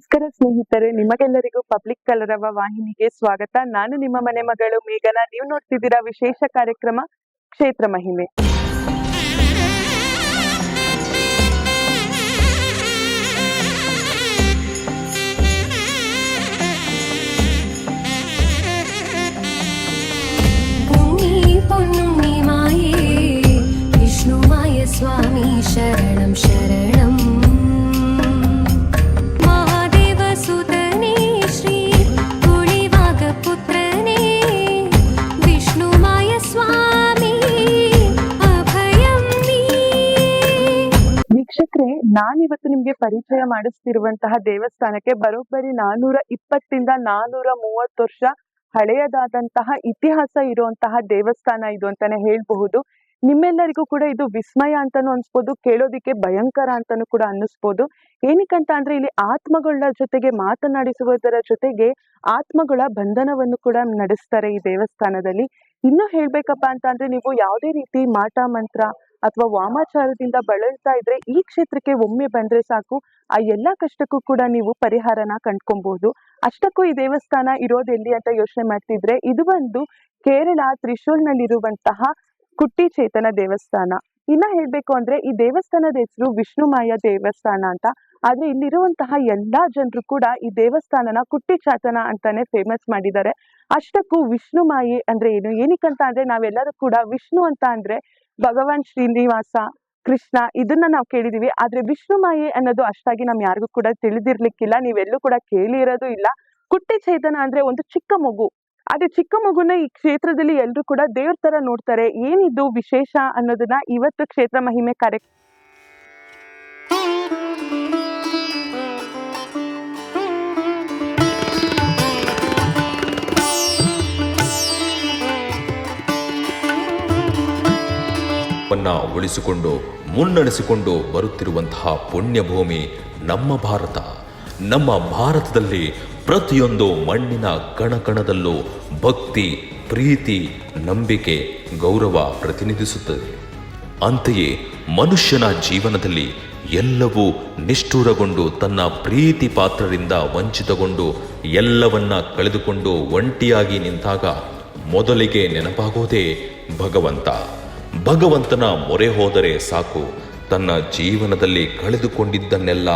ನಮಸ್ಕಾರ ಸ್ನೇಹಿತರೆ, ನಿಮಗೆಲ್ಲರಿಗೂ ಪಬ್ಲಿಕ್ ಕಲರವ ವಾಹಿನಿಗೆ ಸ್ವಾಗತ. ನಾನು ನಿಮ್ಮ ಮನೆ ಮಗಳು ಮೇಘನಾ. ನೀವು ನೋಡ್ತಿದ್ದೀರಾ ವಿಶೇಷ ಕಾರ್ಯಕ್ರಮ ಕ್ಷೇತ್ರ ಮಹಿಮೆ. ನಾನಿವತ್ತು ನಿಮ್ಗೆ ಪರಿಚಯ ಮಾಡಿಸ್ತಿರುವಂತಹ ದೇವಸ್ಥಾನಕ್ಕೆ ಬರೋಬ್ಬರಿ ನಾನೂರ ಇಪ್ಪತ್ತಿಂದ ನಾನೂರ ಮೂವತ್ತು ವರ್ಷ ಹಳೆಯದಾದಂತಹ ಇತಿಹಾಸ ಇರುವಂತಹ ದೇವಸ್ಥಾನ ಇದು ಅಂತಾನೆ ಹೇಳ್ಬಹುದು. ನಿಮ್ಮೆಲ್ಲರಿಗೂ ಕೂಡ ಇದು ವಿಸ್ಮಯ ಅಂತಾನು ಅನ್ಸ್ಬೋದು, ಕೇಳೋದಿಕ್ಕೆ ಭಯಂಕರ ಅಂತಾನು ಕೂಡ ಅನ್ನಿಸ್ಬೋದು. ಏನಕ್ಕಂತ ಅಂದ್ರೆ ಇಲ್ಲಿ ಆತ್ಮಗಳ ಜೊತೆಗೆ ಮಾತನಾಡಿಸುವುದರ ಜೊತೆಗೆ ಆತ್ಮಗಳ ಬಂಧನವನ್ನು ಕೂಡ ನಡೆಸ್ತಾರೆ ಈ ದೇವಸ್ಥಾನದಲ್ಲಿ. ಇನ್ನು ಹೇಳ್ಬೇಕಪ್ಪ ಅಂತ ಅಂದ್ರೆ ನೀವು ಯಾವುದೇ ರೀತಿ ಮಾಟ, ಮಂತ್ರ ಅಥವಾ ವಾಮಾಚಾರದಿಂದ ಬಳಲ್ತಾ ಇದ್ರೆ ಈ ಕ್ಷೇತ್ರಕ್ಕೆ ಒಮ್ಮೆ ಬಂದ್ರೆ ಸಾಕು. ಆ ಎಲ್ಲಾ ಕಷ್ಟಕ್ಕೂ ಕೂಡ ನೀವು ಪರಿಹಾರನ ಕಂಡ್ಕೊಬಹುದು ಅಷ್ಟಕ್ಕೂ ಈ ದೇವಸ್ಥಾನ ಇರೋದೆಲ್ಲಿ ಅಂತ ಯೋಚನೆ ಮಾಡ್ತಿದ್ರೆ ಇದು ಒಂದು ಕೇರಳ ತ್ರಿಶೂಲ್ನಲ್ಲಿರುವಂತಹ ಕುಟ್ಟಿ ಚೇತನ ದೇವಸ್ಥಾನ. ಇನ್ನ ಹೇಳ್ಬೇಕು ಅಂದ್ರೆ ಈ ದೇವಸ್ಥಾನದ ಹೆಸರು ವಿಷ್ಣುಮಾಯ ದೇವಸ್ಥಾನ ಅಂತ. ಆದ್ರೆ ಇಲ್ಲಿರುವಂತಹ ಎಲ್ಲಾ ಜನರು ಕೂಡ ಈ ದೇವಸ್ಥಾನನ ಕುಟ್ಟಿ ಚಾತನ ಅಂತಾನೆ ಫೇಮಸ್ ಮಾಡಿದ್ದಾರೆ. ಅಷ್ಟಕ್ಕೂ ವಿಷ್ಣುಮಾಯಿ ಅಂದ್ರೆ ಏನು? ಏನಕ್ಕಂತ ಅಂದ್ರೆ ನಾವೆಲ್ಲರೂ ಕೂಡ ವಿಷ್ಣು ಅಂತ ಅಂದ್ರೆ ಭಗವಾನ್ ಶ್ರೀನಿವಾಸ, ಕೃಷ್ಣ ಇದನ್ನ ನಾವು ಕೇಳಿದೀವಿ. ಆದ್ರೆ ವಿಷ್ಣುಮಾಯಿ ಅನ್ನೋದು ಅಷ್ಟಾಗಿ ನಮ್ ಯಾರಿಗೂ ಕೂಡ ತಿಳಿದಿರ್ಲಿಕ್ಕಿಲ್ಲ. ನೀವೆಲ್ಲೂ ಕೂಡ ಕೇಳಿರೋದು ಇಲ್ಲ. ಕುಟ್ಟಿ ಚೇತನ ಅಂದ್ರೆ ಒಂದು ಚಿಕ್ಕ ಮಗು. ಅದೇ ಚಿಕ್ಕ ಮಗುನ ಈ ಕ್ಷೇತ್ರದಲ್ಲಿ ಎಲ್ರು ಕೂಡ ದೇವ್ರ ತರ ನೋಡ್ತಾರೆ. ಏನಿದು ವಿಶೇಷ ಅನ್ನೋದನ್ನ ಇವತ್ತು ಕ್ಷೇತ್ರ ಮಹಿಮೆ ಕಾರ್ಯ ವನ್ನ ಉಳಿಸಿಕೊಂಡು, ಮುನ್ನಡೆಸಿಕೊಂಡು ಬರುತ್ತಿರುವಂತಹ ಪುಣ್ಯಭೂಮಿ ನಮ್ಮ ಭಾರತ. ನಮ್ಮ ಭಾರತದಲ್ಲಿ ಪ್ರತಿಯೊಂದು ಮಣ್ಣಿನ ಕಣಕಣದಲ್ಲೂ ಭಕ್ತಿ, ಪ್ರೀತಿ, ನಂಬಿಕೆ, ಗೌರವ ಪ್ರತಿನಿಧಿಸುತ್ತದೆ. ಅಂತೆಯೇ ಮನುಷ್ಯನ ಜೀವನದಲ್ಲಿ ಎಲ್ಲವೂ ನಿಷ್ಠುರಗೊಂಡು ತನ್ನ ಪ್ರೀತಿ ಪಾತ್ರರಿಂದ ವಂಚಿತಗೊಂಡು ಎಲ್ಲವನ್ನ ಕಳೆದುಕೊಂಡು ಒಂಟಿಯಾಗಿ ನಿಂತಾಗ ಮೊದಲಿಗೆ ನೆನಪಾಗೋದೇ ಭಗವಂತ. ಭಗವಂತನ ಮೊರೆ ಹೋದರೆ ಸಾಕು. ತನ್ನ ಜೀವನದಲ್ಲಿ ಕಳೆದುಕೊಂಡಿದ್ದನ್ನೆಲ್ಲ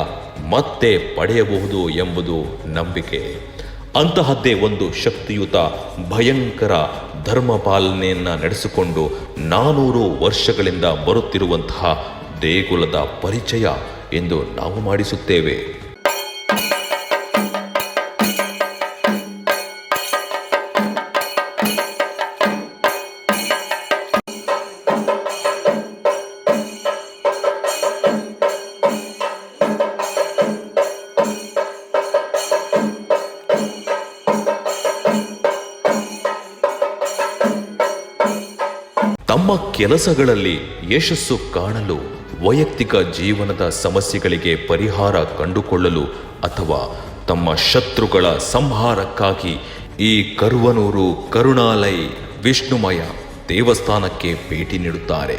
ಮತ್ತೆ ಪಡೆಯಬಹುದು ಎಂಬುದು ನಂಬಿಕೆ. ಅಂತಹದ್ದೇ ಒಂದು ಶಕ್ತಿಯುತ, ಭಯಂಕರ ಧರ್ಮಪಾಲನೆಯನ್ನು ನಡೆಸಿಕೊಂಡು ನಾನೂರು ವರ್ಷಗಳಿಂದ ಬರುತ್ತಿರುವಂತಹ ದೇಗುಲದ ಪರಿಚಯ ಎಂದು ನಾವು ಮಾಡಿಸುತ್ತೇವೆ. ತಮ್ಮ ಕೆಲಸಗಳಲ್ಲಿ ಯಶಸ್ಸು ಕಾಣಲು ವೈಯಕ್ತಿಕ ಜೀವನದ ಸಮಸ್ಯೆಗಳಿಗೆ ಪರಿಹಾರ ಕಂಡುಕೊಳ್ಳಲು ಅಥವಾ ತಮ್ಮ ಶತ್ರುಗಳ ಸಂಹಾರಕ್ಕಾಗಿ ಈ ಕರುವನೂರು ಕರುಣಾಲೈ ವಿಷ್ಣುಮಯ ದೇವಸ್ಥಾನಕ್ಕೆ ಭೇಟಿ ನೀಡುತ್ತಾರೆ.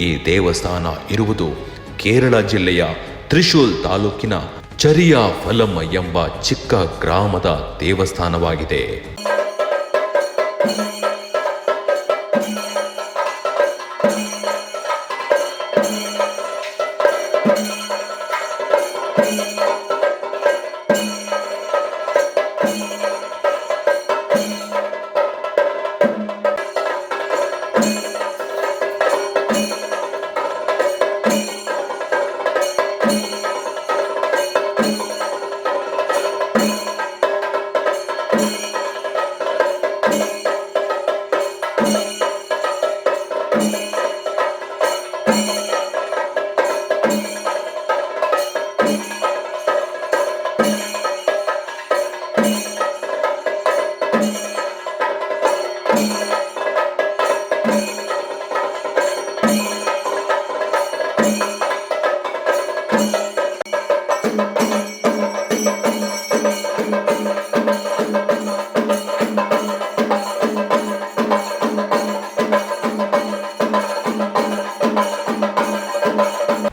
ಈ ದೇವಸ್ಥಾನ ಇರುವುದು ಕೇರಳ ಜಿಲ್ಲೆಯ ತ್ರಿಶೂಲ್ ತಾಲೂಕಿನ ಚರಿಯಾ ಫಲಂ ಎಂಬ ಚಿಕ್ಕ ಗ್ರಾಮದ ದೇವಸ್ಥಾನವಾಗಿದೆ.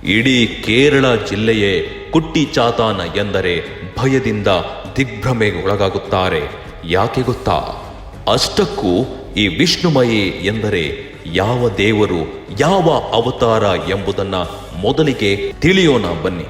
ಇಡೀ ಕೇರಳ ಜಿಲ್ಲೆಯೇ ಕುಟ್ಟಿ ಚಾತಾನ ಎಂದರೆ ಭಯದಿಂದ ದಿಗ್ಭ್ರಮೆಗೆ ಒಳಗಾಗುತ್ತಾರೆ ಯಾಕೆ ಗೊತ್ತಾ? ಅಷ್ಟಕ್ಕೂ ಈ ವಿಷ್ಣುಮಯಿ ಎಂದರೆ ಯಾವ ದೇವರು ಯಾವ ಅವತಾರ ಎಂಬುದನ್ನ ಮೊದಲಿಗೆ ತಿಳಿಯೋಣ ಬನ್ನಿ.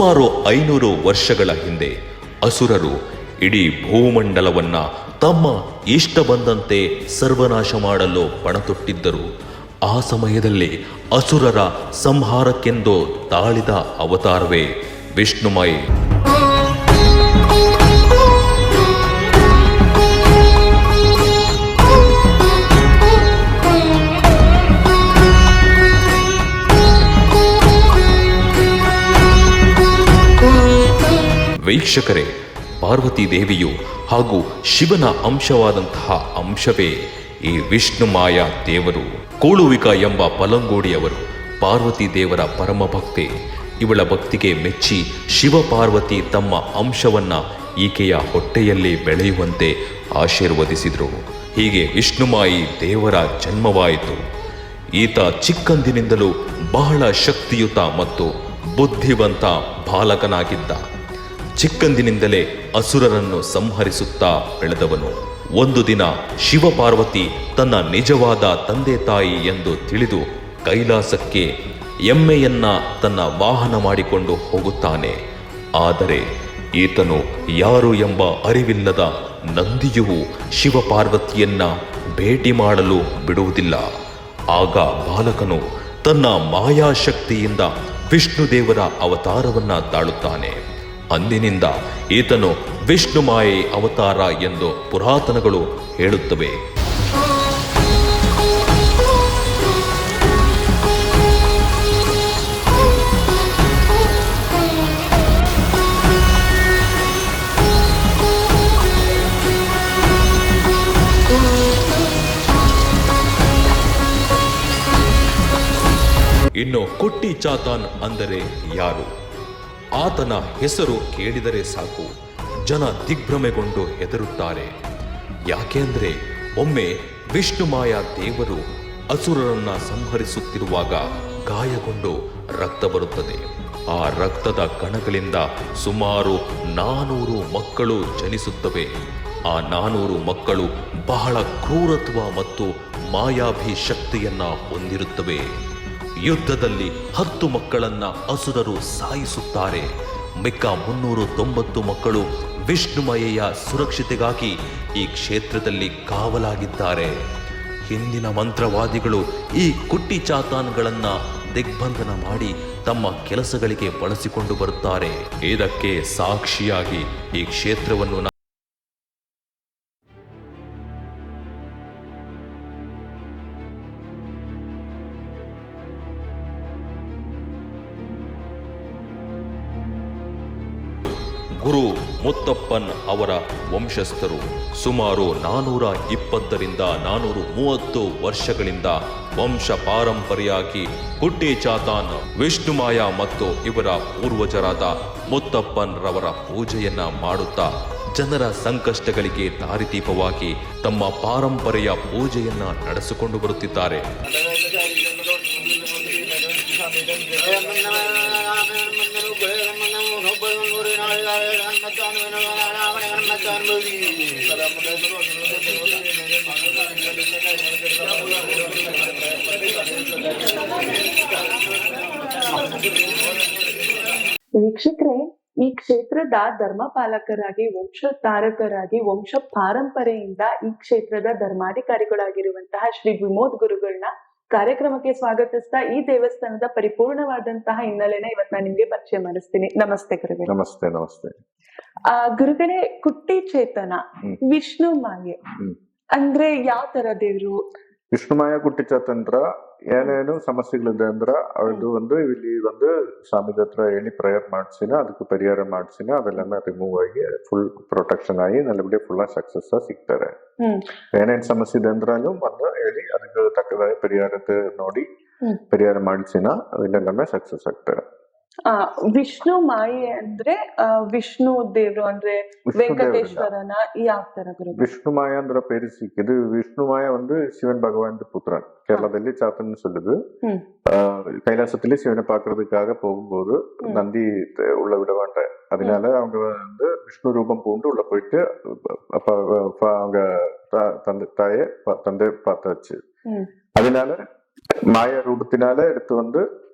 ಸುಮಾರು ಐನೂರು ವರ್ಷಗಳ ಹಿಂದೆ ಅಸುರರು ಇಡೀ ಭೂಮಂಡಲವನ್ನ ತಮ್ಮ ಇಷ್ಟ ಬಂದಂತೆ ಸರ್ವನಾಶ ಮಾಡಲು ಪಣತೊಟ್ಟಿದ್ದರು. ಆ ಸಮಯದಲ್ಲಿ ಅಸುರರ ಸಂಹಾರಕ್ಕೆಂದು ತಾಳಿದ ಅವತಾರವೇ ವಿಷ್ಣುಮೈ ವೀಕ್ಷಕರೇ, ಪಾರ್ವತಿ ದೇವಿಯು ಹಾಗೂ ಶಿವನ ಅಂಶವಾದಂತಹ ಅಂಶವೇ ಈ ವಿಷ್ಣುಮಾಯ ದೇವರು. ಕೋಳುವಿಕ ಎಂಬ ಪಲಂಗೋಡಿಯವರು ಪಾರ್ವತಿ ದೇವರ ಪರಮ ಭಕ್ತೆ. ಇವಳ ಭಕ್ತಿಗೆ ಮೆಚ್ಚಿ ಶಿವ ಪಾರ್ವತಿ ತಮ್ಮ ಅಂಶವನ್ನ ಈಕೆಯ ಹೊಟ್ಟೆಯಲ್ಲಿ ಬೆಳೆಯುವಂತೆ ಆಶೀರ್ವದಿಸಿದರು. ಹೀಗೆ ವಿಷ್ಣುಮಾಯಿ ದೇವರ ಜನ್ಮವಾಯಿತು. ಈತ ಚಿಕ್ಕಂದಿನಿಂದಲೂ ಬಹಳ ಶಕ್ತಿಯುತ ಮತ್ತು ಬುದ್ಧಿವಂತ ಬಾಲಕನಾಗಿದ್ದ. ಚಿಕ್ಕಂದಿನಿಂದಲೇ ಅಸುರರನ್ನು ಸಂಹರಿಸುತ್ತಾ ಬೆಳೆದವನು. ಒಂದು ದಿನ ಶಿವಪಾರ್ವತಿ ತನ್ನ ನಿಜವಾದ ತಂದೆ ತಾಯಿ ಎಂದು ತಿಳಿದು ಕೈಲಾಸಕ್ಕೆ ಎಮ್ಮೆಯನ್ನ ತನ್ನ ವಾಹನ ಮಾಡಿಕೊಂಡು ಹೋಗುತ್ತಾನೆ. ಆದರೆ ಈತನು ಯಾರು ಎಂಬ ಅರಿವಿಲ್ಲದ ನಂದಿಯು ಶಿವಪಾರ್ವತಿಯನ್ನ ಭೇಟಿ ಮಾಡಲು ಬಿಡುವುದಿಲ್ಲ. ಆಗ ಬಾಲಕನು ತನ್ನ ಮಾಯಾಶಕ್ತಿಯಿಂದ ವಿಷ್ಣುದೇವರ ಅವತಾರವನ್ನ ತಾಳುತ್ತಾನೆ. ಅಂದಿನಿಂದ ಈತನು ವಿಷ್ಣುಮಾಯೆ ಅವತಾರ ಎಂದು ಪುರಾತನಗಳು ಹೇಳುತ್ತವೆ. ಇನ್ನು ಕೊಟ್ಟಿ ಚಾತಾನ್ ಅಂದರೆ ಯಾರು? ಆತನ ಹೆಸರು ಕೇಳಿದರೆ ಸಾಕು. ಜನ ದಿಗ್ಭ್ರಮೆಗೊಂಡು ಹೆದರುತ್ತಾರೆ. ಯಾಕೆಂದರೆ ಒಮ್ಮೆ ವಿಷ್ಣುಮಾಯ ದೇವರು ಅಸುರರನ್ನ ಸಂಹರಿಸುತ್ತಿರುವಾಗ ಗಾಯಗೊಂಡು ರಕ್ತ ಬರುತ್ತದೆ. ಆ ರಕ್ತದ ಕಣಗಳಿಂದ ಸುಮಾರು ನಾನೂರು ಮಕ್ಕಳು ಜನಿಸುತ್ತವೆ. ಆ ನಾನೂರು ಮಕ್ಕಳು ಬಹಳ ಕ್ರೂರತ್ವ ಮತ್ತು ಮಾಯಾಭಿ ಶಕ್ತಿಯನ್ನ ಹೊಂದಿರುತ್ತವೆ. ಯುದ್ಧದಲ್ಲಿ ಹತ್ತು ಮಕ್ಕಳನ್ನ ಅಸುರರು ಸಾಯಿಸುತ್ತಾರೆ. ಮಿಕ್ಕ ಮುನ್ನೂರು ತೊಂಬತ್ತು ಮಕ್ಕಳು ವಿಷ್ಣುಮಯೆಯ ಸುರಕ್ಷತೆಗಾಗಿ ಈ ಕ್ಷೇತ್ರದಲ್ಲಿ ಕಾವಲಾಗಿದ್ದಾರೆ. ಹಿಂದಿನ ಮಂತ್ರವಾದಿಗಳು ಈ ಕುಟ್ಟಿ ಚಾತಾನ್ಗಳನ್ನ ದಿಗ್ಬಂಧನ ಮಾಡಿ ತಮ್ಮ ಕೆಲಸಗಳಿಗೆ ಬಳಸಿಕೊಂಡು ಬರುತ್ತಾರೆ. ಇದಕ್ಕೆ ಸಾಕ್ಷಿಯಾಗಿ ಈ ಕ್ಷೇತ್ರವನ್ನು ಗುರು ಮುತ್ತಪ್ಪನ್ ಅವರ ವಂಶಸ್ಥರು. ಸುಮಾರು ನಾನೂರ ಇಪ್ಪತ್ತರಿಂದ ನಾನೂರು ಮೂವತ್ತು ವರ್ಷಗಳಿಂದ ವಂಶ ಪಾರಂಪರೆಯಾಗಿ ಕುಟ್ಟಿ ಚಾತಾನ್ ವಿಷ್ಣುಮಾಯ ಮತ್ತು ಇವರ ಪೂರ್ವಜರಾದ ಮುತ್ತಪ್ಪನ್ ರವರ ಪೂಜೆಯನ್ನ ಮಾಡುತ್ತಾ ಜನರ ಸಂಕಷ್ಟಗಳಿಗೆ ದಾರಿದೀಪವಾಗಿ ತಮ್ಮ ಪಾರಂಪರೆಯ ಪೂಜೆಯನ್ನ ನಡೆಸಿಕೊಂಡು ಬರುತ್ತಿದ್ದಾರೆ. ವೀಕ್ಷಕರೇ ಈ ಕ್ಷೇತ್ರದ ಧರ್ಮಪಾಲಕರಾಗಿ ವಂಶಧಾರಕರಾಗಿ ವಂಶ ಪಾರಂಪರೆಯಿಂದ ಈ ಕ್ಷೇತ್ರದ ಧರ್ಮಾಧಿಕಾರಿಗಳಾಗಿರುವಂತಹ ಶ್ರೀ ವಿಮೋದ್ ಗುರುಗಳನ್ನ ಕಾರ್ಯಕ್ರಮಕ್ಕೆ ಸ್ವಾಗತಿಸ್ತಾ ಈ ದೇವಸ್ಥಾನದ ಪರಿಪೂರ್ಣವಾದಂತಹ ಹಿನ್ನೆಲೆನ ಇವತ್ತು ನಾನು ನಿಮ್ಗೆ ಪರಿಚಯ ಮಾಡಿಸ್ತೀನಿ. ನಮಸ್ತೆ ಗುರುಗಳೇ ನಮಸ್ತೆ ನಮಸ್ತೆ. ಆ ಗುರುಗಳೇ ಕುಟ್ಟಿ ಚೇತನ ವಿಷ್ಣು ಮಾಯೆ ಅಂದ್ರೆ ಯಾವ ತರ ದೇವ್ರು? ವಿಷ್ಣುಮಾಯ ಕುಟ್ಟಿ ತಂತ್ರ ಏನೇನು ಸಮಸ್ಯೆಗಳಿದೆ ಅಂದ್ರ ಅದು ಒಂದು ಇಲ್ಲಿ ಒಂದು ಸ್ವಾಮಿದ ಹತ್ರ ಹೇಳಿ ಪ್ರೇಯರ್ ಮಾಡ್ಸಿನ ಅದಕ್ಕೆ ಪರಿಹಾರ ಮಾಡ್ಸಿನ ಅವೆಲ್ಲ ರಿಮೂವ್ ಆಗಿ ಫುಲ್ ಪ್ರೊಟೆಕ್ಷನ್ ಆಗಿ ನಲ್ಲಬಿಡಿ ಫುಲ್ ಸಕ್ಸಸ್ ಸಿಗ್ತಾರೆ ಹ್ಮ್ ಏನೇನ್ ಸಮಸ್ಯೆ ಇದೆ ಅಂದ್ರೂ ಬಂದು ಹೇಳಿ ಅದಕ್ಕೆ ತಕ್ಕದಾಗಿ ಪರಿಹಾರತೆ ನೋಡಿ ಹ್ಮ್. ಪರಿಹಾರ ಮಾಡಿಸಿನ ಅದೆಲ್ಲமே ಸಕ್ಸಸ್ ಆಗ್ತಾರೆ ಆ ವಿಷ್ಣು ಮಾಯೆ ಅಂದ್ರೆ ಆ, ವಿಷ್ಣು ದೇವ್ರು ಅಂದ್ರೆ ವಿಷ್ಣು ದೇವರಿಂದ. ವೆಂಕಟೇಶ್ವರನ ಯಾವ ತರ ಗುರು விஷ்ணுமாயா என்ற பேரு சிக்குது விஷ்ணுமாயா வந்து சிவன் பகவான் புத்திரன் கேரளத்தில் சாத்தன் சொல்லுது ம். ஆஹ் கைலாசத்திலே சிவனை பார்க்கறதுக்காக போகும்போது ம். நந்தி த- உள்ள விட மாட்டேன் அதனால அவங்க வந்து விஷ்ணு ரூபம் பூண்டு உள்ள போயிட்டு அப்ப அப்ப அவங்க த- தந்தை தாயை பா- தந்தை பார்த்தாச்சு ம். அதனால மாய ரூபத்தினால எடுத்து வந்து ஆஹ் ச-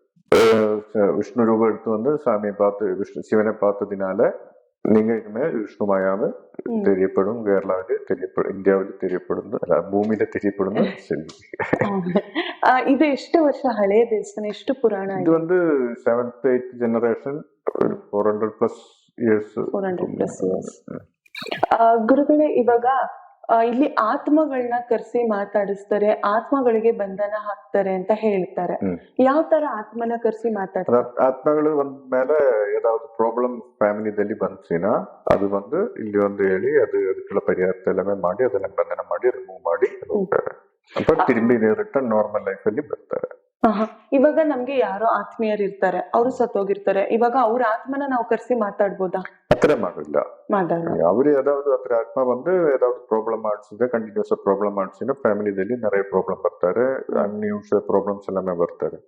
விஷ்ணு ரூபம் எடுத்து வந்து சாமியை பார்த்து விஷ்ணு சிவனை பார்த்ததினால நீங்களுமே விஷ்ணுமாயாம தெரியப்படும் കേരളാവിൽ തെരിയപ്പെടും ഇന്ത്യാവിൽ തെരിയപ്പെടുന്നു അല്ല ഭൂമിയിലെ തെരിയപ്പെടുന്നു ഇത് ಎಷ್ಟು ವರ್ಷ ಹಳೆಯ ದೇವಸ್ಥಾನ ಎಷ್ಟು ಪುರಾಣ ಇದು ಒಂದು seventh eighth generation four hundred plus years four hundred plus years ಗುರುಗಳೇ ಇವಾಗ ಇಲ್ಲಿ ಆತ್ಮಗಳನ್ನ ಕರೆಸಿ ಮಾತಾಡಿಸ್ತಾರೆ ಆತ್ಮಗಳಿಗೆ ಬಂಧನ ಹಾಕ್ತಾರೆ ಅಂತ ಹೇಳ್ತಾರೆ ಯಾವ ತರ ಆತ್ಮನ ಕರೆಸಿ ಮಾತಾಡ್ತಾರೆ ಆತ್ಮಗಳು ಒಂದ್ ಮೇಲೆ ಏதாவது ಪ್ರಾಬ್ಲಮ್ ಫ್ಯಾಮಿಲಿದಲ್ಲಿ ಬಂದ್ಸಿನ ಅದು ಬಂದು ಇಲ್ಲಿ ಒಂದು ಹೇಳಿ ಅದು ಅದಕ್ಕೆಲ್ಲ ಪರಿಹಾರ ಎಲ್ಲವೇ ಮಾಡಿ ಅದನ್ನ ಬಂಧನ ಮಾಡಿ ರಿಮೂವ್ ಮಾಡಿ ಹೋಗ್ತಾರೆ ತಿರುಗಿ ರಿಟರ್ನ್ ನಾರ್ಮಲ್ ಲೈಫ್ ಅಲ್ಲಿ ಬರ್ತಾರೆ ಇವಾಗ ನಮ್ಗೆ ಯಾರೋ ಆತ್ಮೀಯರು ಇರ್ತಾರೆ ಅವರು ಸತ್ತೋಗಿರ್ತಾರೆ ಇವಾಗ ಅವ್ರ ಆತ್ಮನ ನಾವು ಕರ್ಸಿ ಮಾತಾಡ್ಬೋದಾ ಆತರ ಮಾಡಿಲ್ಲ ಅವ್ರು ஏதாவது அத்தனை ಆತ್ಮ வந்து ஏதாவது ಪ್ರಾಬ್ಲಮ್ ஆடிச்சுன்னா ಕಂಟಿನ್ಯೂಸ್ ಪ್ರಾಬ್ಲಮ್ ಆಡಿಸಿದ್ರೆ ಫ್ಯಾಮಿಲಿದಲ್ಲಿ நிறைய ಪ್ರಾಬ್ಲಮ್ ಬರ್ತಾರೆ ಅನ್ಯೂಷಲ್ ಪ್ರಾಬ್ಲಮ್ಸ್ ಎಲ್ಲ ಬರ್ತಾರೆ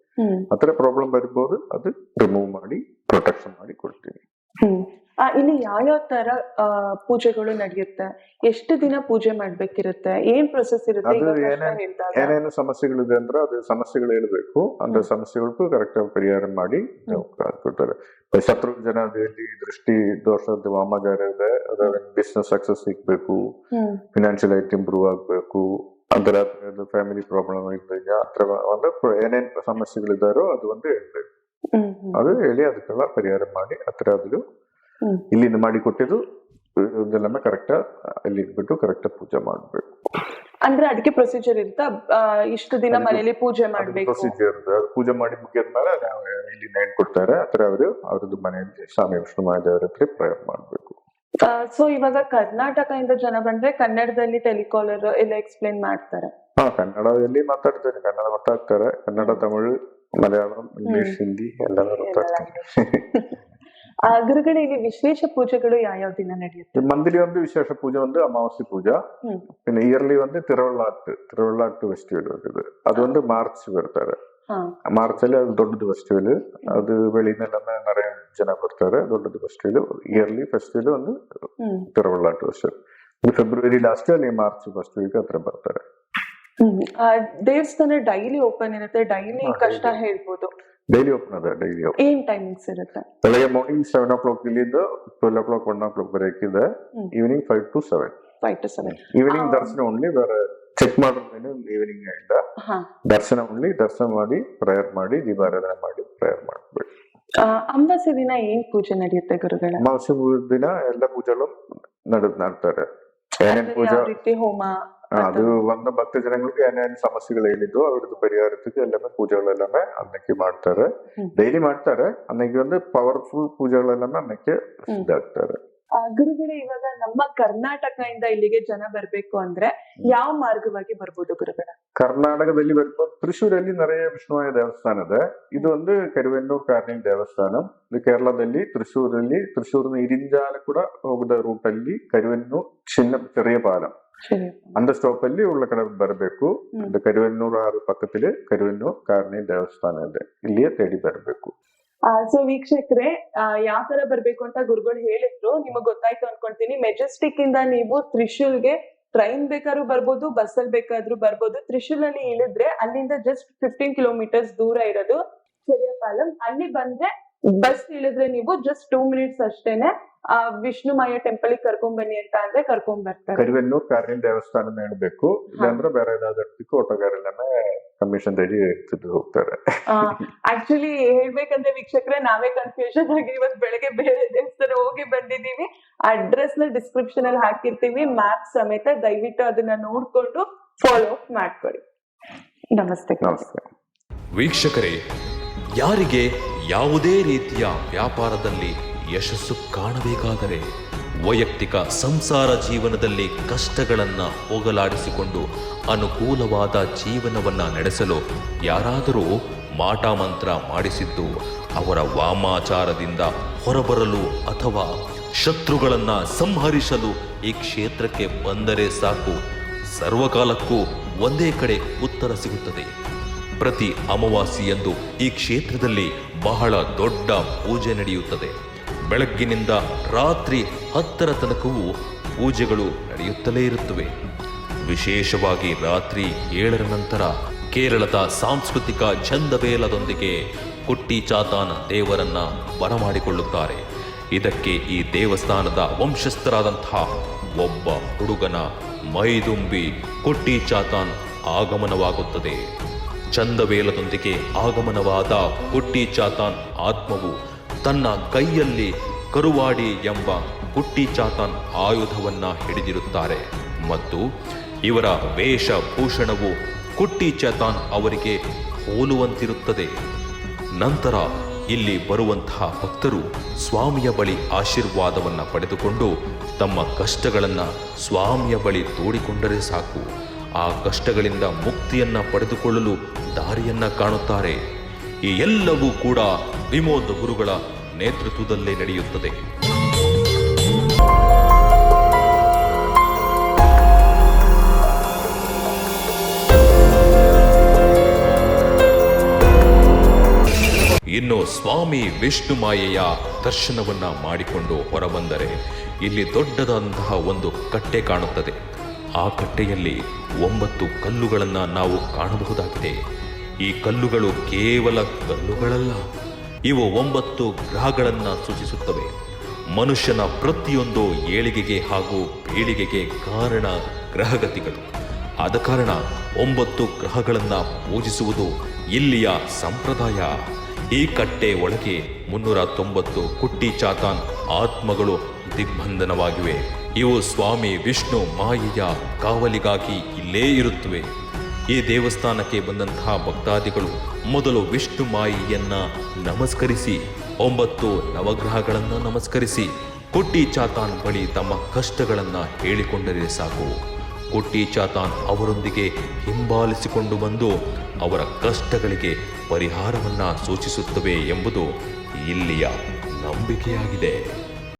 ಆ ಥರ ಪ್ರಾಬ್ಲಮ್ ಬರ್ಬೋದು ಅದು ರಿಮೂವ್ ಮಾಡಿ ಪ್ರೊಟೆಕ್ಷನ್ ಮಾಡಿ ಕೊಡ್ತೀವಿ ಆ ಇಲ್ಲಿ ಯಾವ ಯಾವ ತರ ಪೂಜೆಗಳು ನಡೆಯುತ್ತೆ? ಎಷ್ಟು ದಿನ ಪೂಜೆ ಮಾಡ್ಬೇಕಿರುತ್ತೆ? ಏನ್ ಪ್ರೊಸೆಸ್ ಇರುತ್ತೆ? ಏನೇನು ಸಮಸ್ಯೆಗಳಿದೆ ಅಂದ್ರೆ ಅದು ಸಮಸ್ಯೆಗಳು ಹೇಳ್ಬೇಕು. ಅಂದ್ರೆ ಸಮಸ್ಯೆಗಳಿಗೂ ಕರೆಕ್ಟ್ ಆಗಿ ಪರಿಹಾರ ಮಾಡಿ ಕೊಡ್ತಾರೆ ಶತ್ರು ಜನ ದೃಷ್ಟಿ ದೋಷ ವಾಮಾಚಾರ ಇದೆ. ಅದರ ಬಿಸ್ನೆಸ್ ಸಕ್ಸಸ್ ಸಿಗ್ಬೇಕು. ಫಿನಾನ್ಶಿಯಲ್ ಐಟ್ ಇಂಪ್ರೂವ್ ಆಗ್ಬೇಕು. ಅಂದ್ರೆ ಫ್ಯಾಮಿಲಿ ಪ್ರಾಬ್ಲಮ್ ಇದೆಯಾ ಅಥವಾ ಅಂದ್ರೆ ಏನೇನ್ ಸಮಸ್ಯೆಗಳಿದಾರೋ ಅದು ಒಂದು ಹೇಳ್ಬೇಕು. ಅದು ಹೇಳಿ ಅದಕ್ಕೆಲ್ಲ ಪರಿಹಾರ ಮಾಡಿ ಹತ್ರ ಅದು ಇಲ್ಲಿಂದ ಮಾಡಿ ಕೊಟ್ಟಿದ್ದು ಇದೆಲ್ಲ ಕರೆಕ್ಟ್ ಇಲ್ಲಿ ಇಟ್ಬಿಟ್ಟು ಕರೆಕ್ಟ್ ಪೂಜೆ ಮಾಡ್ಬೇಕು. ಅಂದ್ರೆ ಅದಕ್ಕೆ ಪ್ರೊಸೀಜರ್ ಇರುತ್ತಾ? ಇಷ್ಟು ದಿನ ಮನೆಯಲ್ಲಿ ಮನೇಲಿ ಪೂಜೆ ಮಾಡ್ಬೇಕು. ಪ್ರೊಸೀಜರ್ ಪೂಜೆ ಮಾಡಿ ಮುಗಿದ್ಮೇಲೆ ಇಲ್ಲಿ ನೈನ್ ಕೊಡ್ತಾರೆ. ಆತರ ಅವರು ಅವ್ರದ್ದು ಮನೆಯಲ್ಲಿ ಸ್ವಾಮಿ ವಿಷ್ಣು ಮಹಾದೇವರ ಹತ್ರ ಪ್ರೇಯರ್ ಮಾಡ್ಬೇಕು. ಸೊ ಇವಾಗ ಕರ್ನಾಟಕದಿಂದ ಜನ ಬಂದ್ರೆ ಕನ್ನಡದಲ್ಲಿ ಟೆಲಿಕಾಲರ್ ಎಲ್ಲ ಎಕ್ಸ್ಪ್ಲೇನ್ ಮಾಡ್ತಾರೆ. ಹಾ ಕನ್ನಡದಲ್ಲಿ ಮಾತಾಡ್ತಾರೆ. ಕನ್ನಡ ಮಾತಾಡ್ತಾರೆ ಕನ್ನಡ ತಮಿಳು ಮಲಯಾಳಂ ಇಂಗ್ಲಿಷ್ ಹಿಂದಿ ಎಲ್ಲ ಮಾತಾಡ್ತಾರೆ ಆ, ಗುರುಗಳೇ ಇಲ್ಲಿ ವಿಶೇಷ ಪೂಜೆಗಳು ಯಾವ್ಯಾವ ದಿನ ನಡೆಯುತ್ತೆ ಮಂತ್ಲಿ ಒಂದು ವಿಶೇಷ ಪೂಜೆ ಒಂದು ಅಮಾವಾಸ್ಯ ಪೂಜಾ ಹ್ಮ್. പിന്നെ ഇയർലി വന്ന് തിരുവള്ളാട്ട് തിരുവള്ളാട്ട് ഫെസ്റ്റിവൽ വരുന്നത് അത് வந்து ಮಾರ್ಚ್ ಬರ್ತಾರೆ ಹಾ ಮಾರ್ಚಲ್ಲಿ ಅದು ದೊಡ್ಡದು ಫೆಸ್ಟಿವಲ್ ಅದು ಬೆಳಿಗ್ಗೆಲ್ಲ நிறைய ಜನ ಬರ್ತಾರೆ ದೊಡ್ಡದು ಫೆಸ್ಟಿವಲ್ ಇಯರ್ಲಿ ಫೆಸ್ಟಿವಲ್ ಒಂದು ಹ್ಮ್ ತಿರುವಳ್ಳಾಟು ಫೆಸ್ಟಿವಲ್ ಇದು ಫೆಬ್ರವರಿ ಲಾಸ್ಟ್ ಅಲ್ಲಿ ಮಾರ್ಚ್ ಫಸ್ಟ್ ವೀಕ್ ಹತ್ರ ಬರ್ತಾರೆ ಹ್ಮ್ ಆ, ದೇವಸ್ಥಾನ ಡೈಲಿ ಓಪನ್ ಇರುತ್ತೆ ಡೈಲಿ ಹಾ, ಕಷ್ಟ daily. ಹೇಳ್ಬೋದು ಡೈಲಿ ಓಪನ್ ಅದ ಡೈಲಿ ಓಪನ್ ಏನ್ ಟೈಮಿಂಗ್ಸ್ ಇರುತ್ತೆ. ಬೆಳಗ್ಗೆ ಮಾರ್ನಿಂಗ್ ಸೆವೆನ್ ಓ ಕ್ಲಾಕ್ ಇಲ್ಲಿಂದ twelve o'clock one o'clock hmm. Evening five to seven five to seven evening. Darshan only ಬೇರೆ ಚೆಕ್ ಮಾಡೋದೇನು ಈವ್ನಿಂಗ್ ಇಂದ ದರ್ಶನ ಓನ್ಲಿ ದರ್ಶನ ಮಾಡಿ ಪ್ರೇಯರ್ ಮಾಡಿ ದೀಪಾರಾಧನೆ ಮಾಡಿ ಪ್ರೇಯರ್ ಮಾಡ್ಬಿಡಿ ಅಮಾವಾಸ್ಯೆ ದಿನ ಏನ್ ಪೂಜೆ ನಡೆಯುತ್ತೆ ಗುರುಗಳ? ಅಮಾವಾಸ್ಯ ದಿನ ಎಲ್ಲ ಪೂಜೆಗಳು ನಡೆದ್ ನಡ್ತಾರೆ. ಏನೇನ್ ಪೂಜಾ? ಹೋಮ? ಅದು ಬಂದ ಭಕ್ತ ಜನಗಳಿಗೆ ಏನೇನ್ ಸಮಸ್ಯೆಗಳು ಏನಿದ್ದು ಅವ್ರದ್ದು ಪರಿಹಾರಕ್ಕೆ ಎಲ್ಲಾಮೆ ಪೂಜೆಗಳೆಲ್ಲಾಮೆ ಅನ್ನಕ್ಕೆ ಮಾಡ್ತಾರೆ. ಡೈಲಿ ಮಾಡ್ತಾರೆ. ಅನ್ನಕ್ಕೆ ಒಂದು ಪವರ್ಫುಲ್ ಪೂಜೆಗಳೆಲ್ಲಾಮೆ ಅನ್ನಕ್ಕೆ ಸಿದ್ಧ ಆಗ್ತಾರೆ ಗುರುಗಳೇ ಇವಾಗ ನಮ್ಮ ಕರ್ನಾಟಕದಿಂದ ಇಲ್ಲಿಗೆ ಜನ ಬರಬೇಕು ಅಂದ್ರೆ ಯಾವ ಮಾರ್ಗವಾಗಿ ಬರ್ಬೋದು ಗುರುಗಳ? ಕರ್ನಾಟಕದಲ್ಲಿ ಬರ್ಬೋದು ತ್ರಿಶೂರಲ್ಲಿ ನರೆಯ ವಿಷ್ಣುವಾಯ ದೇವಸ್ಥಾನ ಇದೆ. ಇದು ಒಂದು ಕರಿವೆನ್ನೂರ್ ಕಾರ್ನಿಂಗ್ ದೇವಸ್ಥಾನ. ಇದು ಕೇರಳದಲ್ಲಿ ತ್ರಿಶೂರಲ್ಲಿ ತ್ರಿಶೂರಿನ ಇರಿಂಜಾಲ ಕೂಡ ಹೋಗದ ರೂಟಲ್ಲಿ ಕರಿವೆನ್ನೂರ್ ಚಿನ್ನ ಚೆರಿಯ ಪಾಲಂ. ಅಂದ ಸ್ಟಾಪ್ ಅಲ್ಲಿ ಉಳ್ಳ ಕಡೆ ಬರಬೇಕು ಕರಿವೆನ್ನೂರು ಆರು ಪಕ್ಕದಲ್ಲಿ ಕರಿವೆನ್ನೂರು ಕಾರಣಿ ದೇವಸ್ಥಾನ ಇದೆ ಇಲ್ಲಿಯೇ ತೇಡಿ ಬರಬೇಕು ಸೊ ವೀಕ್ಷಕರೇ ಯಾವ ತರ ಬರ್ಬೇಕು ಅಂತ ಗುರುಗಳು ಹೇಳಿದ್ರು. ನಿಮಗ್ ಗೊತ್ತಾಯ್ತು ಅನ್ಕೊಂತೀನಿ. ಮೆಜೆಸ್ಟಿಕ್ ಇಂದ ನೀವು ತ್ರಿಶೂಲ್ಗೆ ಟ್ರೈನ್ ಬೇಕಾದ್ರೂ ಬರ್ಬೋದು ಬಸ್ ಅಲ್ಲಿ ಬೇಕಾದ್ರೂ ಬರ್ಬೋದು. ತ್ರಿಶೂಲ್ ಅಲ್ಲಿ ಇಳಿದ್ರೆ ಅಲ್ಲಿಂದ ಜಸ್ಟ್ ಫಿಫ್ಟೀನ್ ಕಿಲೋಮೀಟರ್ಸ್ ದೂರ ಇರೋದು. ಚೆರಿಯ ಪಾಲಂ ಅಲ್ಲಿ ಬಂದ್ರೆ ಬಸ್ ಇಳಿದ್ರೆ ನೀವು ಜಸ್ಟ್ ಟೂ ಮಿನಿಟ್ಸ್ ಅಷ್ಟೇನೆ ಆ ವಿಷ್ಣು ಮಾಯ ಟೆಂಪಲ್ ಕರ್ಕೊಂಡ್ ಬನ್ನಿ ಅಂತ ಅಂದ್ರೆ ಕರ್ಕೊಂಡ್ ಬರ್ತಾರೆ. ಕರಿವೆನ್ನೂರ್ ಕಾರ್ನಿ ದೇವಸ್ಥಾನ ಹೇಳ್ಬೇಕು. ಇಲ್ಲಾಂದ್ರೆ ಬೇರೆ ಯಾವ್ದಾದ್ರು ಹತ್ತಕ್ಕೂ ಆಟೋಗಾರೆಲ್ಲನೇ ಕಮಿಷನ್ ರೆಡಿ ಹೋಗ್ತಾರೆ. ಆಕ್ಚುಲಿ ಹೇಳ್ಬೇಕಂದ್ರೆ ವೀಕ್ಷಕರೇ ನಾವೇ ಕನ್ಫ್ಯೂಷನ್ ಆಗಿ ಇವತ್ತು ಬೆಳಗ್ಗೆ ಬೇರೆ ದೇವಸ್ಥಾನ ಹೋಗಿ ಬಂದಿದ್ದೀವಿ. ಅಡ್ರೆಸ್ನ ಡಿಸ್ಕ್ರಿಪ್ಷನ್ ಅಲ್ಲಿ ಹಾಕಿರ್ತೀವಿ ಮ್ಯಾಪ್ ಸಮೇತ ದಯವಿಟ್ಟು ಅದನ್ನ ನೋಡ್ಕೊಂಡು ಫಾಲೋ ಅಪ್ ಮಾಡ್ಕೊಳ್ಳಿ. ನಮಸ್ತೆ. ನಮಸ್ತೆ. ವೀಕ್ಷಕರೇ ಯಾರಿಗೆ ಯಾವುದೇ ರೀತಿಯ ವ್ಯಾಪಾರದಲ್ಲಿ ಯಶಸ್ಸು ಕಾಣಬೇಕಾದರೆ ವೈಯಕ್ತಿಕ ಸಂಸಾರ ಜೀವನದಲ್ಲಿ ಕಷ್ಟಗಳನ್ನು ಹೋಗಲಾಡಿಸಿಕೊಂಡು ಅನುಕೂಲವಾದ ಜೀವನವನ್ನು ನಡೆಸಲು ಯಾರಾದರೂ ಮಾಟ ಮಂತ್ರ ಮಾಡಿಸಿದ್ದು ಅವರ ವಾಮಾಚಾರದಿಂದ ಹೊರಬರಲು ಅಥವಾ ಶತ್ರುಗಳನ್ನು ಸಂಹರಿಸಲು ಈ ಕ್ಷೇತ್ರಕ್ಕೆ ಬಂದರೆ ಸಾಕು. ಸರ್ವಕಾಲಕ್ಕೂ ಒಂದೇ ಕಡೆ ಉತ್ತರ ಸಿಗುತ್ತದೆ. ಪ್ರತಿ ಅಮಾವಾಸ್ಯೆಯಂದು ಈ ಕ್ಷೇತ್ರದಲ್ಲಿ ಬಹಳ ದೊಡ್ಡ ಪೂಜೆ ನಡೆಯುತ್ತದೆ. ಬೆಳಗ್ಗಿನಿಂದ ರಾತ್ರಿ ಹತ್ತರ ತನಕವೂ ಪೂಜೆಗಳು ನಡೆಯುತ್ತಲೇ ಇರುತ್ತವೆ. ವಿಶೇಷವಾಗಿ ರಾತ್ರಿ ಏಳರ ನಂತರ ಕೇರಳದ ಸಾಂಸ್ಕೃತಿಕ ಛಂದಬೇಲದೊಂದಿಗೆ ಕುಟ್ಟಿ ಚಾತಾನ ದೇವರನ್ನ ಬರಮಾಡಿಕೊಳ್ಳುತ್ತಾರೆ. ಇದಕ್ಕೆ ಈ ದೇವಸ್ಥಾನದ ವಂಶಸ್ಥರಾದಂತಹ ಒಬ್ಬ ಹುಡುಗನ ಮೈದುಂಬಿ ಕುಟ್ಟಿ ಚಾತಾನ್ ಆಗಮನವಾಗುತ್ತದೆ. ಚಂದವೇಲದೊಂದಿಗೆ ಆಗಮನವಾದ ಗುಟ್ಟಿ ಚಾತಾನ್ ಆತ್ಮವು ತನ್ನ ಕೈಯಲ್ಲಿ ಕರುವಾಡಿ ಎಂಬ ಗುಟ್ಟಿ ಚಾತಾನ್ ಆಯುಧವನ್ನ ಹಿಡಿದಿರುತ್ತಾರೆ. ಮತ್ತು ಇವರ ವೇಷಭೂಷಣವು ಕುಟ್ಟಿ ಚಾತಾನ್ ಅವರಿಗೆ ಹೋಲುವಂತಿರುತ್ತದೆ. ನಂತರ ಇಲ್ಲಿ ಬರುವಂತಹ ಭಕ್ತರು ಸ್ವಾಮಿಯ ಬಳಿ ಆಶೀರ್ವಾದವನ್ನು ಪಡೆದುಕೊಂಡು ತಮ್ಮ ಕಷ್ಟಗಳನ್ನು ಸ್ವಾಮಿಯ ಬಳಿ ತೋಡಿಕೊಂಡರೆ ಸಾಕು. ಆ ಕಷ್ಟಗಳಿಂದ ಮುಕ್ತಿಯನ್ನ ಪಡೆದುಕೊಳ್ಳಲು ದಾರಿಯನ್ನ ಕಾಣುತ್ತಾರೆ. ಈ ಎಲ್ಲವೂ ಕೂಡ ವಿಮೋದ ಗುರುಗಳ ನೇತೃತ್ವದಲ್ಲೇ ನಡೆಯುತ್ತದೆ. ಇನ್ನು ಸ್ವಾಮಿ ವಿಷ್ಣು ಮಾಯೆಯ ದರ್ಶನವನ್ನ ಮಾಡಿಕೊಂಡು ಹೊರಬಂದರೆ ಇಲ್ಲಿ ದೊಡ್ಡದಾದಂತಹ ಒಂದು ಕಟ್ಟೆ ಕಾಣುತ್ತದೆ. ಆ ಕಟ್ಟೆಯಲ್ಲಿ ಒಂಬತ್ತು ಕಲ್ಲುಗಳನ್ನು ನಾವು ಕಾಣಬಹುದಾಗಿದೆ. ಈ ಕಲ್ಲುಗಳು ಕೇವಲ ಕಲ್ಲುಗಳಲ್ಲ, ಇವು ಒಂಬತ್ತು ಗ್ರಹಗಳನ್ನು ಸೂಚಿಸುತ್ತವೆ. ಮನುಷ್ಯನ ಪ್ರತಿಯೊಂದು ಏಳಿಗೆಗೆ ಹಾಗೂ ಪೀಳಿಗೆಗೆ ಕಾರಣ ಗ್ರಹಗತಿಗಳು. ಆದ ಕಾರಣ ಒಂಬತ್ತು ಗ್ರಹಗಳನ್ನು ಪೂಜಿಸುವುದು ಇಲ್ಲಿಯ ಸಂಪ್ರದಾಯ. ಈ ಕಟ್ಟೆ ಒಳಗೆ ಮುನ್ನೂರ ತೊಂಬತ್ತು ಕುಟ್ಟಿ ಚಾತಾನ್ ಆತ್ಮಗಳು ದಿಗ್ಬಂಧನವಾಗಿವೆ. ಇವು ಸ್ವಾಮಿ ವಿಷ್ಣು ಮಾಯೆಯ ಕಾವಲಿಗಾಗಿ ಇಲ್ಲೇ ಇರುತ್ತವೆ. ಈ ದೇವಸ್ಥಾನಕ್ಕೆ ಬಂದಂತಹ ಭಕ್ತಾದಿಗಳು ಮೊದಲು ವಿಷ್ಣು ಮಾಯಿಯನ್ನ ನಮಸ್ಕರಿಸಿ, ಒಂಬತ್ತು ನವಗ್ರಹಗಳನ್ನು ನಮಸ್ಕರಿಸಿ, ಕುಟ್ಟಿ ಚಾತಾನ್ ಬಳಿ ತಮ್ಮ ಕಷ್ಟಗಳನ್ನು ಹೇಳಿಕೊಂಡರೆ ಸಾಕು. ಕುಟ್ಟಿ ಚಾತಾನ್ ಅವರೊಂದಿಗೆ ಹಿಂಬಾಲಿಸಿಕೊಂಡು ಬಂದು ಅವರ ಕಷ್ಟಗಳಿಗೆ ಪರಿಹಾರವನ್ನ ಸೂಚಿಸುತ್ತವೆ ಎಂಬುದು ಇಲ್ಲಿಯ ನಂಬಿಕೆಯಾಗಿದೆ.